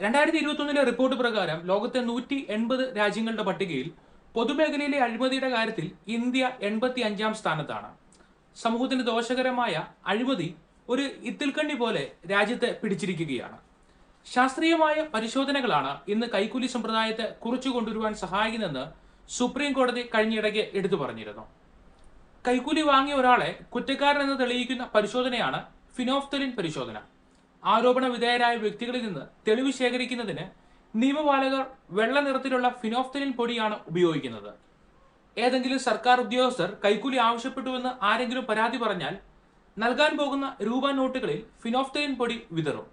രണ്ടായിരത്തി ഇരുപത്തൊന്നിലെ റിപ്പോർട്ട് പ്രകാരം ലോകത്തെ നൂറ്റി എൺപത് രാജ്യങ്ങളുടെ പട്ടികയിൽ പൊതുമേഖലയിലെ അഴിമതിയുടെ കാര്യത്തിൽ ഇന്ത്യ എൺപത്തി അഞ്ചാം സ്ഥാനത്താണ്. സമൂഹത്തിന് ദോഷകരമായ അഴിമതി ഒരു ഇത്തിൽക്കണ്ണി പോലെ രാജ്യത്തെ പിടിച്ചിരിക്കുകയാണ്. ശാസ്ത്രീയമായ പരിശോധനകളാണ് ഇന്ന് കൈക്കൂലി സമ്പ്രദായത്തെ കുറിച്ചു കൊണ്ടുവരുവാൻ സഹായിക്കുന്നതെന്ന് സുപ്രീം കോടതി കഴിഞ്ഞിടയ്ക്ക് എടുത്തു പറഞ്ഞിരുന്നു. കൈക്കൂലി വാങ്ങിയ ഒരാളെ കുറ്റക്കാരൻ എന്ന് തെളിയിക്കുന്ന പരിശോധനയാണ് ഫിനോഫ്തലിൻ പരിശോധന. ആരോപണ വിധേയരായ വ്യക്തികളിൽ നിന്ന് തെളിവ് ശേഖരിക്കുന്നതിന് നിയമപാലകർ വെള്ള നിറത്തിലുള്ള ഫിനോഫ്തലിൻ പൊടിയാണ് ഉപയോഗിക്കുന്നത്. ഏതെങ്കിലും സർക്കാർ ഉദ്യോഗസ്ഥർ കൈക്കൂലി ആവശ്യപ്പെട്ടുവെന്ന് ആരെങ്കിലും പരാതി പറഞ്ഞാൽ നൽകാൻ പോകുന്ന രൂപ നോട്ടുകളിൽ ഫിനോഫ്തലിൻ പൊടി വിതറും.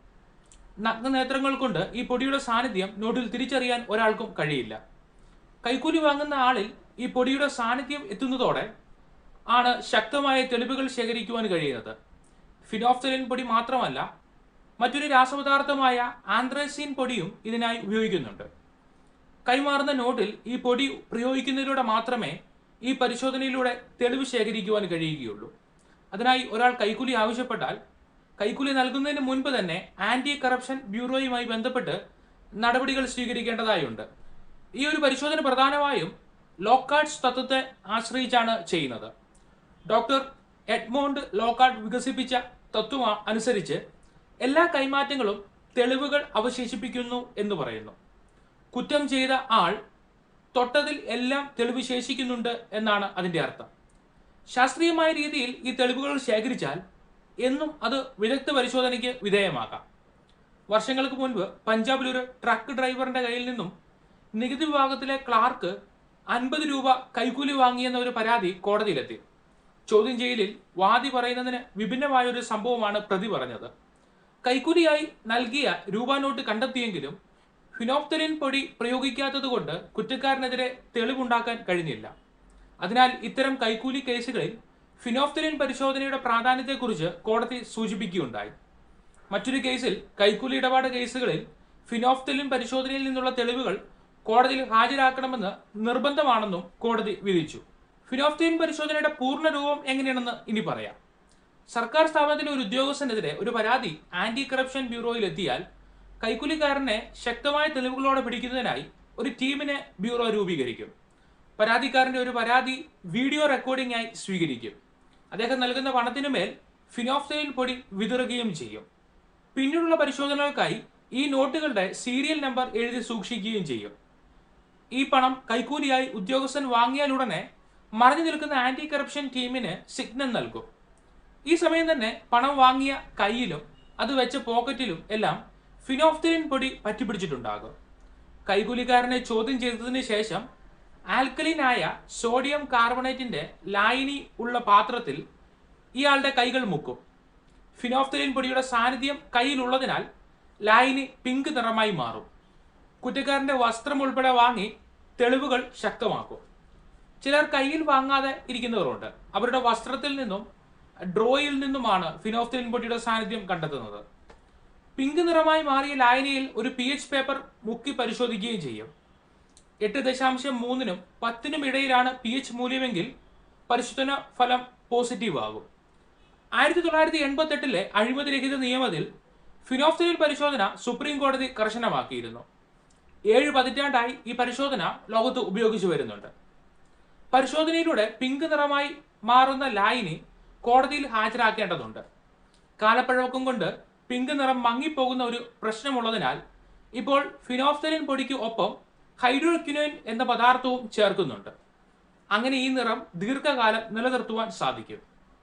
നഗ്നനേത്രങ്ങൾ കൊണ്ട് ഈ പൊടിയുടെ സാന്നിധ്യം നോട്ടിൽ തിരിച്ചറിയാൻ ഒരാൾക്കും കഴിയില്ല. കൈക്കൂലി വാങ്ങുന്ന ആളിൽ ഈ പൊടിയുടെ സാന്നിധ്യം എത്തുന്നതോടെ ആണ് ശക്തമായ തെളിവുകൾ ശേഖരിക്കുവാൻ കഴിയുന്നത്. ഫിനോഫ്തലിൻ പൊടി മാത്രമല്ല മറ്റൊരു രാസപദാർത്ഥമായ ആന്ത്രസീൻ പൊടിയും ഇതിനായി ഉപയോഗിക്കുന്നുണ്ട്. കൈമാറുന്ന നോട്ടിൽ ഈ പൊടി പ്രയോഗിക്കുന്നതിലൂടെ മാത്രമേ ഈ പരിശോധനയിലൂടെ തെളിവ് ശേഖരിക്കുവാൻ കഴിയുകയുള്ളൂ. അതിനായി ഒരാൾ കൈക്കൂലി ആവശ്യപ്പെട്ടാൽ കൈക്കൂലി നൽകുന്നതിന് മുൻപ് തന്നെ ആന്റി കറപ്ഷൻ ബ്യൂറോയുമായി ബന്ധപ്പെട്ട് നടപടികൾ സ്വീകരിക്കേണ്ടതായുണ്ട്. ഈ ഒരു പരിശോധന പ്രധാനമായും ലോക്കാർഡ്സ് തത്വത്തെ ആശ്രയിച്ചാണ് ചെയ്യുന്നത്. ഡോക്ടർ എഡ്മോണ്ട് ലോക്കാർഡ് വികസിപ്പിച്ച തത്വം അനുസരിച്ച് എല്ലാ കൈമാറ്റങ്ങളും തെളിവുകൾ അവശേഷിപ്പിക്കുന്നു എന്ന് പറയുന്നു. കുറ്റം ചെയ്ത ആൾ തൊട്ടതിൽ എല്ലാം തെളിവ് ശേഷിക്കുന്നുണ്ട് എന്നാണ് അതിന്റെ അർത്ഥം. ശാസ്ത്രീയമായ രീതിയിൽ ഈ തെളിവുകൾ ശേഖരിച്ചാൽ എന്നും അത് വിദഗ്ധ പരിശോധനയ്ക്ക് വിധേയമാക്കാം വർഷങ്ങൾക്ക് മുൻപ് പഞ്ചാബിൽ ഒരു ട്രക്ക് ഡ്രൈവറിന്റെ കയ്യിൽ നിന്നും നികുതി വിഭാഗത്തിലെ ക്ലാർക്ക് അൻപത് രൂപ കൈക്കൂലി വാങ്ങിയെന്ന ഒരു പരാതി കോടതിയിലെത്തി. ചോദ്യം ചെയ്യലിൽ വാദി പറയുന്നതിന് വിഭിന്നമായ ഒരു സംഭവമാണ് പ്രതി പറഞ്ഞത്. കൈക്കൂലിയായി നൽകിയ രൂപ നോട്ട് കണ്ടെത്തിയെങ്കിലും ഫിനോപ്തലിൻ പൊടി പ്രയോഗിക്കാത്തതുകൊണ്ട് കുറ്റക്കാരനെതിരെ തെളിവുണ്ടാക്കാൻ കഴിഞ്ഞില്ല. അതിനാൽ ഇത്തരം കൈക്കൂലി കേസുകളിൽ ഫിനോഫ്തലിൻ പരിശോധനയുടെ പ്രാധാന്യത്തെക്കുറിച്ച് കോടതി സൂചിപ്പിക്കുകയുണ്ടായി. മറ്റൊരു കേസിൽ കൈക്കൂലി ഇടപാട് കേസുകളിൽ ഫിനോഫ്തലിൻ പരിശോധനയിൽ നിന്നുള്ള തെളിവുകൾ കോടതിയിൽ ഹാജരാക്കണമെന്ന് നിർബന്ധമാണെന്നും കോടതി വിധിച്ചു. ഫിനോഫ്തലിൻ പരിശോധനയുടെ പൂർണ രൂപം എങ്ങനെയാണെന്ന് ഇനി പറയാം. സർക്കാർ സ്ഥാപനത്തിലെ ഒരു ഉദ്യോഗസ്ഥനെതിരെ ഒരു പരാതി ആന്റി കറപ്ഷൻ ബ്യൂറോയിൽ എത്തിയാൽ കൈക്കൂലിക്കാരനെ ശക്തമായ തെളിവുകളോടെ പിടിക്കുന്നതിനായി ഒരു ടീമിനെ ബ്യൂറോ രൂപീകരിക്കും. പരാതിക്കാരന്റെ ഒരു പരാതി വീഡിയോ റെക്കോർഡിംഗായി സ്വീകരിക്കും. അദ്ദേഹം നൽകുന്ന പണത്തിനു മേൽ ഫിനോഫ്തലിൻ പൊടി വിതറുകയും ചെയ്യും. പിന്നീടുള്ള പരിശോധനകൾക്കായി ഈ നോട്ടുകളുടെ സീരിയൽ നമ്പർ എഴുതി സൂക്ഷിക്കുകയും ചെയ്യും. ഈ പണം കൈക്കൂലിയായി ഉദ്യോഗസ്ഥൻ വാങ്ങിയാലുടനെ മറഞ്ഞു നിൽക്കുന്ന ആന്റി കറപ്ഷൻ ടീമിന് സിഗ്നൽ നൽകും. ഈ സമയം തന്നെ പണം വാങ്ങിയ കയ്യിലും അത് വെച്ച പോക്കറ്റിലും എല്ലാം ഫിനോഫ്തലിൻ പൊടി പറ്റിപ്പിടിച്ചിട്ടുണ്ടാകും. കൈകൂലിക്കാരനെ ചോദ്യം ചെയ്തതിന് ശേഷം ആൽക്കലിനായ സോഡിയം കാർബണേറ്റിന്റെ ലായനി ഉള്ള പാത്രത്തിൽ ഇയാളുടെ കൈകൾ മുക്കും. ഫിനോഫ്തലിൻ പൊടിയുടെ സാന്നിധ്യം കയ്യിലുള്ളതിനാൽ ലായനി പിങ്ക് നിറമായി മാറും. കുറ്റക്കാരന്റെ വസ്ത്രം ഉൾപ്പെടെ വാങ്ങി തെളിവുകൾ ശക്തമാക്കും. ചിലർ കയ്യിൽ വാങ്ങാതെ ഇരിക്കുന്നവരുണ്ട്. അവരുടെ വസ്ത്രത്തിൽ നിന്നും ഡ്രോയിൽ നിന്നുമാണ് ഫിനോഫ്തലിൻ പൊടിയുടെ സാന്നിധ്യം കണ്ടെത്തുന്നത്. പിങ്ക് നിറമായി മാറിയ ലായനിയിൽ ഒരു പി എച്ച് പേപ്പർ മുക്കി പരിശോധിക്കുകയും ചെയ്യും. എട്ട് ദശാംശം മൂന്നിനും പത്തിനും ഇടയിലാണ് പി എച്ച് മൂല്യമെങ്കിൽ പരിശോധന ഫലം പോസിറ്റീവ് ആകും. ആയിരത്തി തൊള്ളായിരത്തി എൺപത്തി എട്ടിലെ അഴിമതിരഹിത നിയമത്തിൽ ഫിനോഫ്തലിൻ പരിശോധന സുപ്രീം കോടതി കർശനമാക്കിയിരുന്നു. ഏഴ് പതിറ്റാണ്ടായി ഈ പരിശോധന ലോകത്ത് ഉപയോഗിച്ചു വരുന്നുണ്ട്. പരിശോധനയിലൂടെ പിങ്ക് നിറമായി മാറുന്ന ലായിനി കോടതിയിൽ ഹാജരാക്കേണ്ടതുണ്ട്. കാലപ്പഴക്കം കൊണ്ട് പിങ്ക് നിറം മങ്ങിപ്പോകുന്ന ഒരു പ്രശ്നമുള്ളതിനാൽ ഇപ്പോൾ ഫിനോഫ്തലിൻ പൊടിക്ക് ഒപ്പം ഹൈഡ്രോക്യുനോയിൻ എന്ന പദാർത്ഥവും ചേർക്കുന്നുണ്ട്. അങ്ങനെ ഈ നിറം ദീർഘകാലം നിലനിർത്തുവാൻ സാധിക്കും.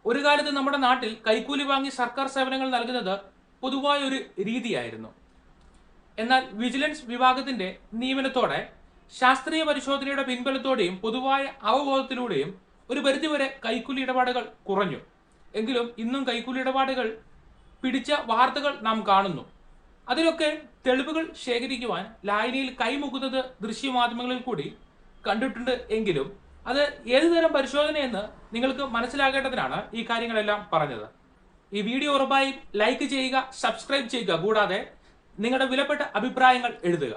ഒരു കാലത്ത് നമ്മുടെ നാട്ടിൽ കൈക്കൂലി വാങ്ങി സർക്കാർ സേവനങ്ങൾ നൽകുന്നത് പൊതുവായ ഒരു രീതിയായിരുന്നു. എന്നാൽ വിജിലൻസ് വിഭാഗത്തിന്റെ നിയമനത്തോടെ ശാസ്ത്രീയ പരിശോധനയുടെ പിൻബലത്തോടെയും പൊതുവായ അവബോധത്തിലൂടെയും ഒരു പരിധിവരെ കൈക്കൂലി ഇടപാടുകൾ കുറഞ്ഞു. എങ്കിലും ഇന്നും കൈക്കൂലി ഇടപാടുകൾ പിടിച്ച വാർത്തകൾ നാം കാണുന്നു. അതിലൊക്കെ തെളിവുകൾ ശേഖരിക്കുവാൻ ലായനിയിൽ കൈമുക്കുന്നത് ദൃശ്യമാധ്യമങ്ങളിൽ കൂടി കണ്ടിട്ടുണ്ട് എങ്കിലും അത് ഏതുതരം പരിശോധനയെന്ന് നിങ്ങൾക്ക് മനസ്സിലാക്കേണ്ടതിനാണ് ഈ കാര്യങ്ങളെല്ലാം പറഞ്ഞത്. ഈ വീഡിയോ ഉറപ്പായും ലൈക്ക് ചെയ്യുക സബ്സ്ക്രൈബ് ചെയ്യുക കൂടാതെ നിങ്ങളുടെ വിലപ്പെട്ട അഭിപ്രായങ്ങൾ എഴുതുക.